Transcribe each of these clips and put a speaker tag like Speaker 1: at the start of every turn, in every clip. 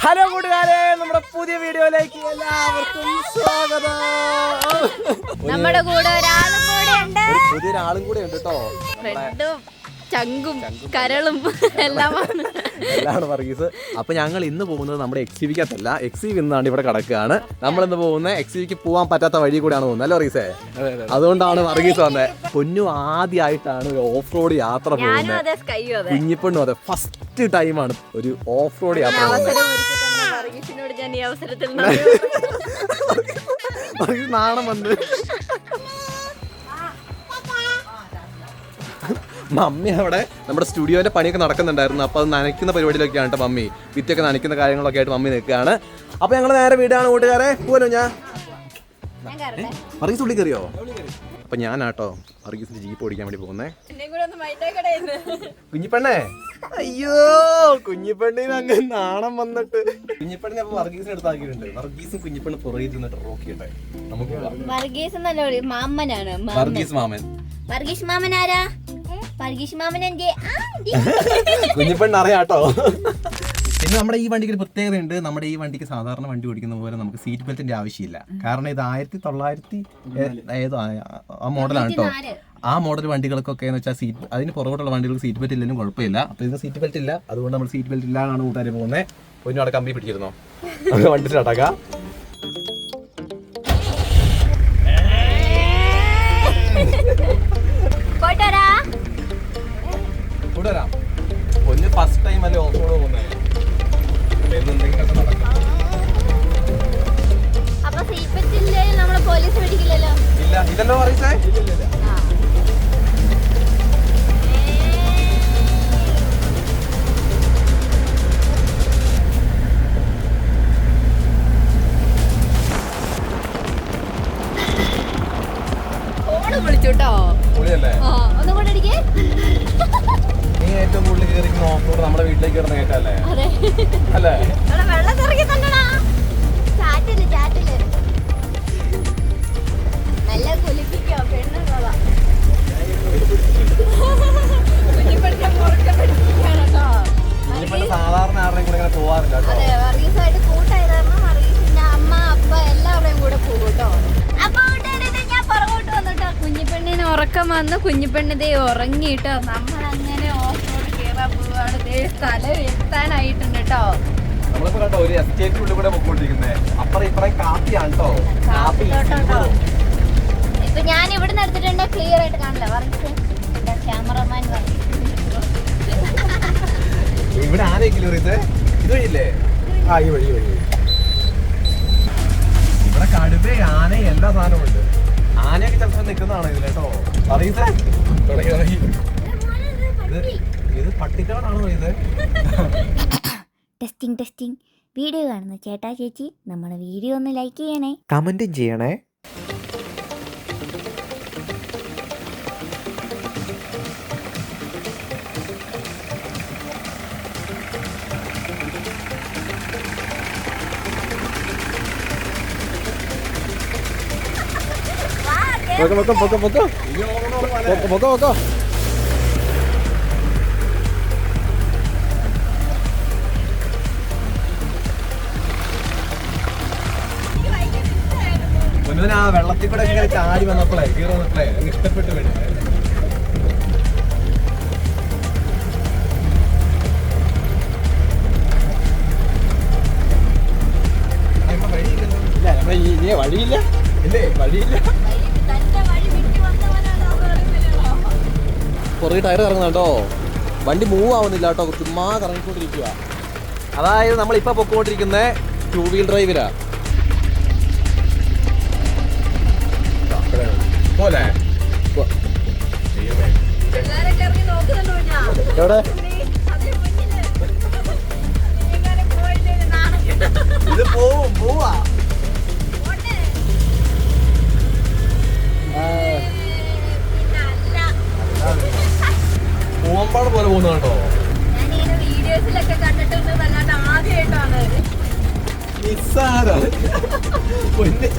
Speaker 1: Hello കൂട്ടുകാരെ നമ്മുടെ പുതിയ വീഡിയോയിലേക്ക് എല്ലാവർക്കും സ്വാഗതം.
Speaker 2: നമ്മുടെ കൂടെ ഒരാളും കൂടെ ഉണ്ട്.
Speaker 1: പുതിയ പുതിയൊരാളും കൂടെ ഉണ്ട് കേട്ടോ
Speaker 2: ചങ്കും കരളും എല്ലാം വന്ന്.
Speaker 1: വർഗീസ്. അപ്പൊ ഞങ്ങൾ ഇന്ന് പോകുന്നത് നമ്മുടെ എക്സിവിക്കത്തല്ല എക്സിവി ഇന്നാണ് ഇവിടെ കിടക്കുകയാണ്. നമ്മൾ ഇന്ന് പോകുന്നത് എക്സിവിക്ക് പോകാൻ പറ്റാത്ത വഴി കൂടിയാണ് പോകുന്നത്. അല്ലേ വർഗീസേ? അതുകൊണ്ടാണ് വർഗീസ് വന്നത് പൊന്നു ആദ്യമായിട്ടാണ് ഒരു ഓഫ് റോഡ് യാത്ര പോകുന്നത്.
Speaker 2: അതെ സ്കൈയും അതെ.
Speaker 1: കുഞ്ഞിപ്പെണ്ണും അതെ. ഫസ്റ്റ് ടൈമാണ് ഒരു ഓഫ് റോഡ് യാത്ര പോകുന്നത്.
Speaker 2: അവസരം
Speaker 1: മമ്മി അവിടെ നമ്മുടെ സ്റ്റുഡിയോന്റെ പണിയൊക്കെ നടക്കുന്നുണ്ടായിരുന്നു. അപ്പോൾ അത് നനയ്ക്കുന്ന പരിപാടിയിലൊക്കെയാണ് കേട്ടോ മമ്മി. വിത്തൊക്കെ നനയ്ക്കുന്ന കാര്യങ്ങളൊക്കെ ആയിട്ട് മമ്മി നിൽക്കുകയാണ്. അപ്പോൾ ഞങ്ങൾ നേരെ വീടാണ് കൂട്ടുകാരെ. പോലോ ഞാൻ?
Speaker 2: ഞാൻ കയറട്ടെ.
Speaker 1: വർഗീസ് ഉള്ളി കയറിയോ? അപ്പൊ ഞാനാട്ടോ വർഗീസിന്റെ ജീപ്പ് ഓടിക്കാൻ വേണ്ടി പോകുന്നേ. കുഞ്ഞിപ്പെണ്ണേ? അയ്യോ കുഞ്ഞിപ്പെണ്ണിന് അങ്ങ് നാണം വന്നിട്ട്. കുഞ്ഞിപ്പെണ്ണിനെ അപ്പൊ വർഗീസിന് എടുത്താക്കിയിട്ടുണ്ട് വർഗീസും കുഞ്ഞിപ്പെണ്ണ് പുറകിൽ നിന്നിട്ട് റോക്കിയിട്ടെ നമുക്ക്.
Speaker 2: വർഗീസ് മാമനാണ്.
Speaker 1: വർഗീസ് മാമൻ.
Speaker 2: വർഗീസ് മാമൻ ആരാ? വർഗീഷ് മാമൻ എന്റെ ആ, ദേ.
Speaker 1: അറിയാട്ടോ. പിന്നെ നമ്മുടെ ഈ വണ്ടിക്ക് ഒരു പ്രത്യേകത ഉണ്ട് നമ്മുടെ ഈ വണ്ടിക്ക് സാധാരണ വണ്ടി ഓടിക്കുന്ന പോലെ നമുക്ക് സീറ്റ് ബെൽറ്റിന്റെ ആവശ്യമില്ല. കാരണം ഇത് ആയിരത്തി തൊള്ളായിരത്തി ഏതോ ആ- മോഡലാണ് കേട്ടോ ആ മോഡൽ വണ്ടികൾക്കൊക്കെ എന്ന് വെച്ചാൽ സീറ്റ് അതിന് പുറകോട്ടുള്ള വണ്ടികൾക്ക് സീറ്റ് ബെൽറ്റ് ഇല്ലെങ്കിലും കുഴപ്പമില്ല. അപ്പൊ ഇതിന് സീറ്റ് ബെൽറ്റ് ഇല്ല. അതുകൊണ്ട് നമ്മൾ സീറ്റ് ബെൽറ്റ് ഇല്ലാതാണ് കൂട്ടുകാർ പോകുന്നത് പൊന്നു അവിടെ കമ്പി പിടിച്ചിരുന്നോ? വണ്ടി സ്റ്റാർട്ടാക്കാം കൂടെ വരാം പൊന്ന് ഫസ്റ്റ് ടൈം അല്ലേ ഓഫ് റോഡ് പോകുന്നത്
Speaker 2: അപ്പൊ സീപ്പറ്റില്ലേ നമ്മളെ പോലീസ് പിടിക്കില്ലല്ലോ.
Speaker 1: ഇല്ല ഇതല്ലോ പറയിച്ചേ
Speaker 2: ഇല്ല ഫോണ്
Speaker 1: വീട്ടിലേക്ക് കയറുന്ന കേട്ടല്ലേ അല്ലേ?
Speaker 2: നല്ല കുലിപ്പിക്കോ പെണ്ണുള്ളതാ
Speaker 1: സാധാരണ ആരുടെയും കൂടെ ഇങ്ങനെ പോവാറില്ല കേട്ടോ.
Speaker 2: അതെ വർഗീസായിട്ട് കൂട്ടായി കാരണം വർഗീസിന്റെ അമ്മ അപ്പ എല്ലാവരുടെയും കൂടെ പോകും കേട്ടോ. അപ്പൊ കൂട്ടുകാരെ ഞാൻ പുറകോട്ട് വന്നിട്ടോ കുഞ്ഞിപ്പെണ്ണിന് ഉറക്കം വന്ന്. കുഞ്ഞിപ്പെണ്ണ് ദേ ഉറങ്ങിട്ടോ നമ്മൾ അങ്ങനെ ഓഫ് റോഡ് കയറാൻ പോവാണ് ദേ സ്ഥലം എത്താനായിട്ടുണ്ട് കേട്ടോ.
Speaker 1: നമ്മളിപ്പോ കണ്ടോ ഒരു എസ്റ്റേറ്റ് ഉള്ളിൽ കൂടെ പൊക്കോണ്ടിരിക്കുന്നത് അപ്പുറം ഇപ്പറം കാപ്പിയാണ് കേട്ടോ. കാപ്പി
Speaker 2: ഇപ്പൊ ഞാൻ ഇവിടുന്ന് എടുത്തിട്ടുണ്ട് ക്ലിയർ ആയിട്ട് കാണില്ല. വർഗീസ് ക്യാമറമാൻ
Speaker 1: ഇവിടെ ആരെങ്കിലും ഇത് ഇത് വഴിയില്ലേ ആ ഈ വഴി വഴി. ഇവിടെ കടുവ ആന എല്ലാ സാധനവും ഉണ്ട്. ആനയൊക്കെ ചിലപ്പോൾ നിൽക്കുന്നതാണ് ഇതിൽ കേട്ടോ. പറയസേ തുടങ്ങി തുടങ്ങി. ഇത് ഇത് പട്ടിക്കാടാണോ ഇത്?
Speaker 2: ടെസ്റ്റിംഗ് ടെസ്റ്റിംഗ് വീഡിയോ കാണുന്ന. ചേട്ടാ ചേച്ചി നമ്മുടെ വീഡിയോ ഒന്ന് ലൈക്ക് ചെയ്യണേ.
Speaker 1: കമന്റും ചെയ്യണേ. Okay okay okay okay okay okay പൊക്കോ വെള്ളത്തിൽ കൂടെ ഇങ്ങനെ ചാടി വന്നപ്പോഴേ കീറി വന്നപ്പോഴേ അങ്ങ് ഇഷ്ടപ്പെട്ട് വേണ്ടി വഴിയില്ല. ഇല്ലേ? വഴിയില്ല. പുറകെ ടയർ ഇറങ്ങുന്നുണ്ടോ വണ്ടി മൂവ് ആവുന്നില്ല കേട്ടോ ചുമ്മാ കറങ്ങിക്കൊണ്ടിരിക്കുക അതായത് നമ്മൾ ഇപ്പൊ പൊക്കോണ്ടിരിക്കുന്ന ടൂ വീൽ ഡ്രൈവിലാ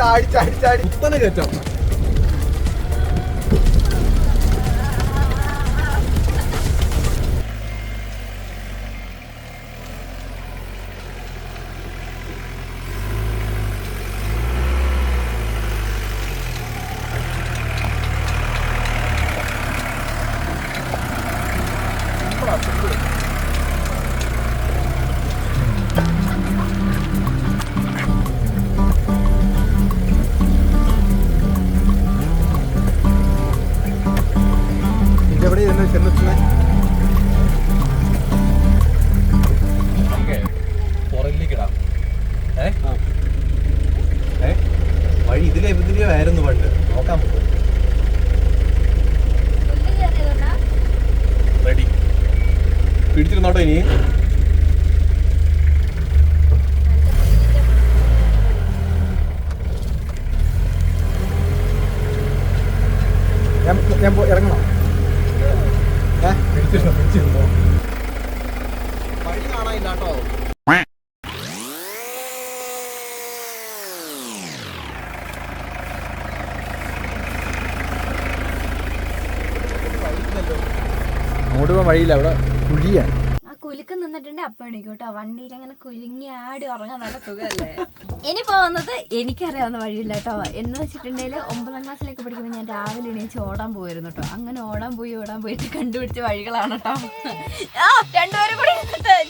Speaker 1: ചാടി ചാടി ചാടി. കുത്തനെ കയറ്റം ആയിരുന്നു പണ്ട്. നോക്കാൻ റെഡി. പിടിച്ചിരുന്നോട്ടോ ഇനി. ഞാൻ ഞാൻ പോ- ഇറങ്ങണോ? ഏ? പിടിച്ചിരുന്നോ പിടിച്ചിരുന്നോ? വഴി കാണാനില്ല കേട്ടോ അങ്ങോട്ട് പോകാൻ വഴിയില്ല അവിടെ കുഴിയാണ്
Speaker 2: ആ കുലുക്ക് നിന്നിട്ടുണ്ട് അപ്പൊ എണീക്കോട്ടോ. വണ്ടിയിൽ അങ്ങനെ കുലുങ്ങി ആടി ഉറങ്ങാൻ നല്ല സുഖമല്ലേ? ഇനി പോകുന്നത് എനിക്കറിയാവുന്ന വഴിയില്ല കേട്ടോ. എന്ന് വെച്ചിട്ടുണ്ടെങ്കിൽ ഒമ്പതാം ക്ലാസ്സിലേക്ക് പഠിക്കുമ്പോൾ ഞാൻ രാവിലെ എണീച്ച് ഓടാൻ പോയിരുന്നു കേട്ടോ. അങ്ങനെ ഓടാൻ പോയി ഓടാൻ പോയിട്ട് കണ്ടുപിടിച്ച വഴികളാണ് കേട്ടോ. ആ രണ്ടുപേരും കൂടി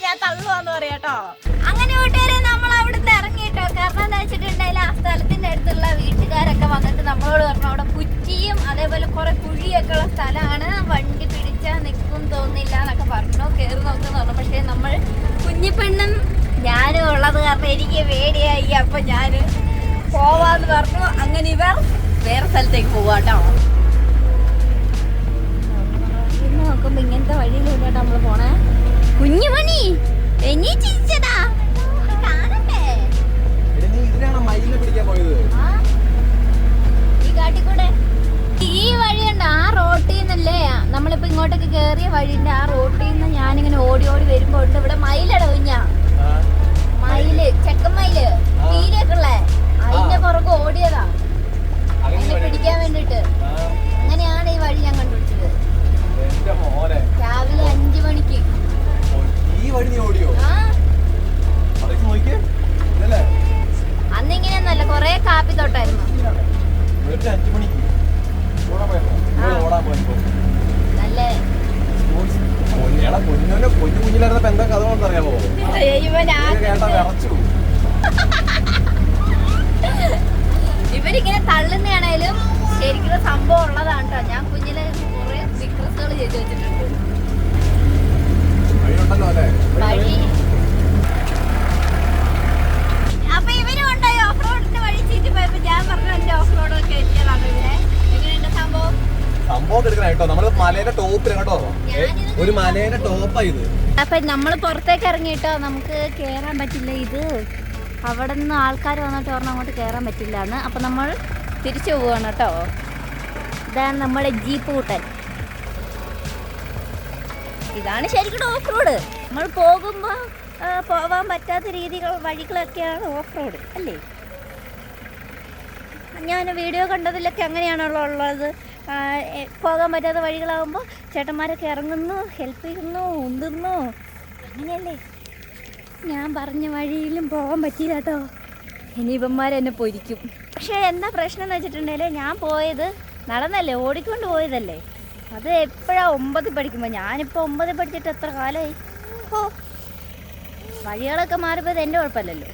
Speaker 2: ഞാൻ തള്ളുവാന്ന് പറയാട്ടോ അങ്ങനെ വീട്ടുകാരെ നമ്മൾ അവിടുന്ന് ഇറങ്ങിട്ടോ കാരണം എന്താ വെച്ചിട്ടുണ്ടെങ്കിൽ ആ സ്ഥലത്തിന്റെ അടുത്തുള്ള വീട്ടുകാരൊക്കെ വന്നിട്ട് നമ്മളോട് പറഞ്ഞു അവിടെ കുറ്റിയും അതേപോലെ കുറെ കുഴിയൊക്കെ ഉള്ള സ്ഥലമാണ്. നിൽക്കും തോന്നില്ല എന്നൊക്കെ പറഞ്ഞു. കയറി നോക്കുന്നു പറഞ്ഞു. പക്ഷേ നമ്മൾ കുഞ്ഞിപ്പെണ്ണും ഞാനും ഉള്ളത് കാരണം എനിക്ക് പേടിയായി. അപ്പൊ ഞാൻ പോവാന്ന് പറഞ്ഞു. അങ്ങനെ ഇവർ വേറെ സ്ഥലത്തേക്ക് പോവാട്ടോ ഇന്ന് നോക്കുമ്പോ ഇങ്ങനത്തെ വഴിയിലൂടെ നമ്മൾ പോണേ. കുഞ്ഞുമണി എനി ചിരിച്ചതാ കാണട്ടെ.
Speaker 1: നീ ഇതിനാണ് മയിലിനെ പിടിക്കാൻ പോയത്?
Speaker 2: ആ? ഇങ്ങോട്ടേക്ക് കേറിയ വഴിന്റെ ആ റോട്ടിൽ നിന്ന് ഞാനിങ്ങനെ ഓടി ഓടി വരുമ്പോ ഉണ്ട് ഇവിടെ മയിലട കുഞ്ഞ. മയിൽ ചെക്കൻ മയിൽ. തീരെയൊക്കെ ഉള്ളേ അതിന്റെ പുറകെ ഓടിയതാ. അതിനെ പിടിക്കാൻ വേണ്ടിട്ട് അങ്ങനെയാണ് ഈ വഴി
Speaker 1: പൊന്നു കുഞ്ഞിലായിരുന്നപ്പോ എന്താ കഥ
Speaker 2: ആ-
Speaker 1: കേട്ടാ വിറച്ചു
Speaker 2: ഇവരിങ്ങനെ തള്ളുന്നതാണേലും ശരിക്കും സംഭവം ഉള്ളതാണ് കേട്ടോ ഞാൻ കുഞ്ഞിലെ കുറെ സിക്രസുകൾ ചെയ്തു വെച്ചിട്ടുണ്ട്.
Speaker 1: വഴിയുണ്ടല്ലോ അല്ലേ?
Speaker 2: വഴി. അപ്പൊ ഇവരും ഉണ്ടായി ഓഫ് റോഡിന്റെ വഴി ചീറ്റി പോയപ്പോ? ഞാൻ പറഞ്ഞു എന്റെ ഓഫ് റോഡൊക്കെ എത്തിയതാണ് ഇവിടെ എങ്ങനെയുണ്ട് സംഭവം?
Speaker 1: സംഭവം എടുക്കണം കേട്ടോ നമ്മൾ ഒരു മലേന്റെ ടോപ്പാ ഇത്.
Speaker 2: അപ്പൊ നമ്മൾ പുറത്തേക്ക് ഇറങ്ങിയിട്ടോ? നമുക്ക് കേറാൻ പറ്റില്ല ഇത്. അവിടെ നിന്ന് ആൾക്കാർ വന്നിട്ട് പറഞ്ഞ അങ്ങോട്ട് കയറാൻ പറ്റില്ല എന്ന് അപ്പൊ നമ്മൾ തിരിച്ചു പോവാണ് കേട്ടോ. ഇതാണ് നമ്മുടെ ജീപ്പ് കൂട്ടൻ. ഇതാണ് ശരിക്കും ഓഫ് റോഡ് നമ്മൾ പോകുമ്പോൾ പോവാൻ പറ്റാത്ത രീതികൾ വഴികളൊക്കെയാണ് ഓഫ് റോഡ് അല്ലേ? ഞാൻ വീഡിയോ കണ്ടതിലൊക്കെ അങ്ങനെയാണല്ലോ ഉള്ളത്. പോകാൻ പറ്റാത്ത വഴികളാകുമ്പോൾ ചേട്ടന്മാരൊക്കെ ഇറങ്ങുന്നു ഹെൽപ്പ് ചെയ്യുന്നു ഉന്തുന്നു. അങ്ങനെയല്ലേ? ഞാൻ പറഞ്ഞ വഴിയിലും പോകാൻ പറ്റിയില്ല കേട്ടോ ഇനി ഇവന്മാരെന്നെ പൊരിക്കും. പക്ഷേ എന്താ പ്രശ്നം എന്ന് വെച്ചിട്ടുണ്ടെങ്കിൽ ഞാൻ പോയത് നടന്നല്ലേ ഓടിക്കൊണ്ട് പോയതല്ലേ? അത് എപ്പോഴാ ഒമ്പതിൽ പഠിക്കുമ്പോൾ ഞാനിപ്പോൾ ഒമ്പതിൽ പഠിച്ചിട്ട് എത്ര കാലമായി ഓ വഴികളൊക്കെ മാറിപ്പോയത് എന്റെ കുഴപ്പമില്ലല്ലോ.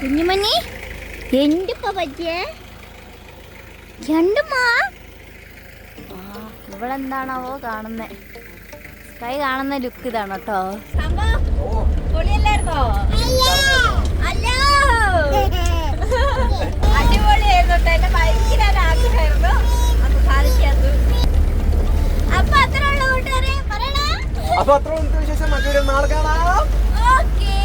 Speaker 2: കുഞ്ഞുമണി എന്റെ പറ്റിയേ രണ്ടുമാ ഇവളെന്താണാവോ കാണുന്നേ. സ്കൈ കാണുന്ന ലുക്ക് ഇതാണ് കേട്ടോ. പൊളിയല്ലായിരുന്നോ? അടിപൊളിയായിരുന്നു ഭയങ്കര ആഗ്രഹമായിരുന്നു അപ്പൊ അത്ര ഉള്ള കൂട്ടുകാരെ. പറയണേ.
Speaker 1: അപ്പൊ അത്ര വിശേഷം മറ്റൊരു നാളെ കാണാം.
Speaker 2: ഓക്കേ.